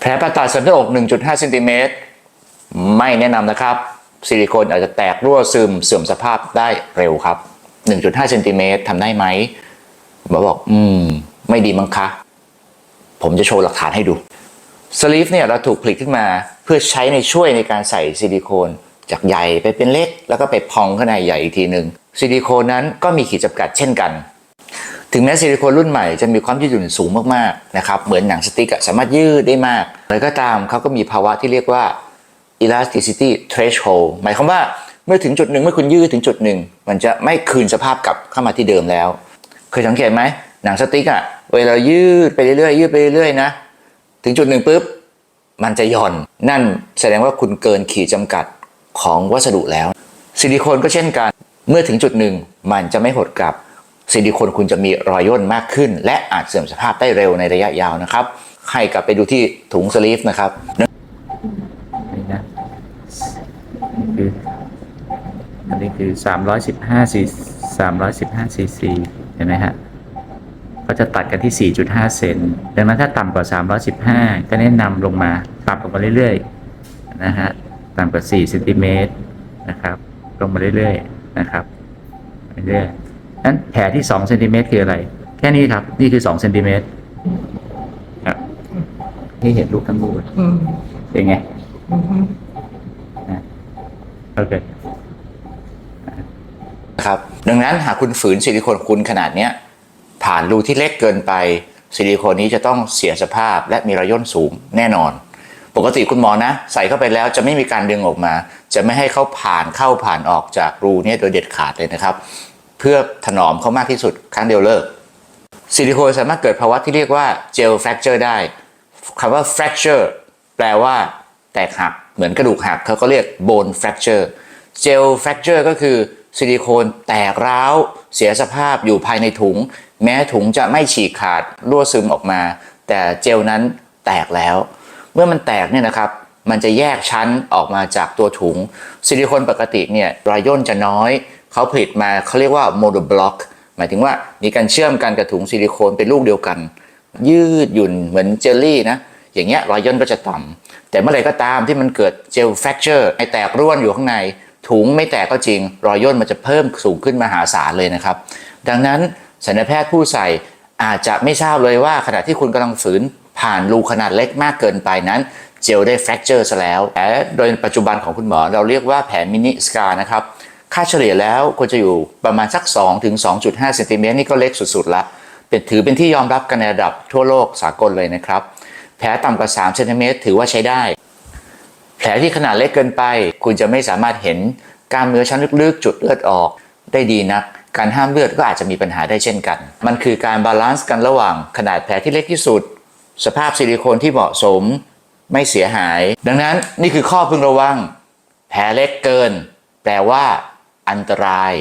แผลผ่าตัดสริมหน้าอก 1.5เซนติเมตรไม่แนะนำนะครับ ซิลิโคนอาจจะแตกรั่วซึมเสื่อมสภาพได้เร็วครับ 1.5เซนติเมตรทำได้ไหมหมอบอก อืม ไม่ดีมั้งคะ ผมจะโชว์หลักฐานให้ดู สลีฟเนี่ยเราถูกผลิตขึ้นมาเพื่อใช้ในช่วยในการใส่ซิลิโคนจากใหญ่ไปเป็นเล็ก แล้วก็ไปพองข้างในใหญ่อีกทีหนึ่งซิลิโคนนั้นก็มีขีดจำกัดเช่นกัน ถึงแม้ซิลิโคนรุ่นใหม่จะมีความยืดหยุ่นสูงมากๆนะครับเหมือนหนังสติ๊กะสามารถยืดได้มากเลยก็ตามเขาก็มีภาวะที่เรียกว่า elasticity threshold หมายความว่าเมื่อถึงจุดหนึ่งเมื่อคุณยืดถึงจุดหนึ่งมันจะไม่คืนสภาพกลับเข้ามาที่เดิมแล้ว เคยสังเกตไหมหนังสติ๊กอะเวลายืดไปเรื่อยๆยืดไปเรื่อยๆนะถึงจุดหนึ่งปุ๊บมันจะหย่อน นั่นแสดงว่าคุณเกินขีดจำกัดของวัสดุแล้ว ซิลิโคนก็เช่นกัน เมื่อถึงจุดหนึ่งมันจะไม่หดกลับ ซิลิโคนคุณจะมีรอยย่นมากขึ้น และอาจเสื่อมสภาพได้เร็วในระยะยาวนะครับ ให้กลับไปดูที่ถุงสลีฟนะครับนี่นะคืออันนี้คือสามร้อยสิบห้าซีสามร้อยสิบห้าซีซีเห็นไหมฮะก็จะตัดกันที่ 4.5 เซนดังนั้นถ้าต่ำกว่า 315 ก็แนะนำลงมาปรับลงมาเรื่อยๆนะฮะต่ำกว่า4เซนติเมตรนะครับลงมาเรื่อยๆนะครับเรื่อยๆ นั้นแผลที่2เซนติเมตรคืออะไร แค่นี้ครับ นี่คือ2เซนติเมตรครับนี่เห็นรูปทั้งรูปอืมเป็นไงอืมนะโอเคนะครับ ดังนั้นหากคุณฝืนซิลิโคนคุณขนาดเนี้ย ผ่านรูที่เล็กเกินไปซิลิโคนนี้จะต้องเสียสภาพและมีรอยย่นสูงแน่นอน ปกติคุณหมอนะ ใส่เข้าไปแล้วจะไม่มีการดึงออกมา จะไม่ให้เขาผ่านเข้าผ่านออกจากรูเนี้โดยเด็ดขาดเลยนะครับ เพื่อถนอมเขามากที่สุดครั้งเดียวเลิกซิลิโคนสามารถเกิดภาวะที่เรียกว่าเจลแฟ c เจอร์ได้คำว่า fracture แปลว่า แตกหักเหมือนกระดูกหักเขาก็เรียก bone fracture เจลแฟ c เจอร์ก็คือซิลิโคนแตกร้าว เสียสภาพอยู่ภายในถุง แม้ถุงจะไม่ฉีกขาดรั่วซึมออกมา แต่เจลนั้นแตกแล้ว เมื่อมันแตกเนี่ยนะครับ มันจะแยกชั้นออกมาจากตัวถุง ซิลิโคนปกติเนี่ยรอยย่นจะน้อย เขาผลิตมาเขาเรียกว่าโมโนบล็อกหมายถึงว่ามีการเชื่อมกันกับถุงซิลิโคนเป็นลูกเดียวกัน ยืดหยุ่นเหมือนเจลลี่นะอย่างเงี้ยรอยย่นก็จะต่ำแต่เมื่อไหร่ก็ตามที่มันเกิดเจลแฟ c เจอร์ไอแตกร่วนอยู่ข้างใน ถุงไม่แตกก็จริง รอยย่นมันจะเพิ่มสูงขึ้นมหาศาลเลยนะครับ ดังนั้นศัลยแพทย์ผู้ใส่อาจจะไม่ทราบเลยว่าขณะที่คุณกำลังฝืนผ่านรูขนาดเล็กมากเกินไปนั้นเจลได้แฟกเจอร์ซะแล้วแต่โดยปัจจุบันของคุณหมอเราเรียกว่าแผนมินิสกานะครับ ค่าเฉลี่ยแล้วควรจะอยู่ประมาณสัก 2 ถึง 2.5เซนติเมตรนี่ก็เล็กสุดๆละเป็นถือเป็นที่ยอมรับกันในระดับทั่วโลกสากลเลยนะครับ แผลต่ำกว่า3เซนติเมตรถือว่าใช้ได้ แผลที่ขนาดเล็กเกินไป คุณจะไม่สามารถเห็นกล้ามเนื้อชั้นลึกๆ จุดเลือดออกได้ดีนัก การห้ามเลือดก็อาจจะมีปัญหาได้เช่นกัน มันคือการบาลานซ์กันระหว่างขนาดแผลที่เล็กที่สุด สภาพซิลิโคนที่เหมาะสมไม่เสียหาย ดังนั้นนี่คือข้อพึงระวัง แผลเล็กเกิน แปลว่า อันตราย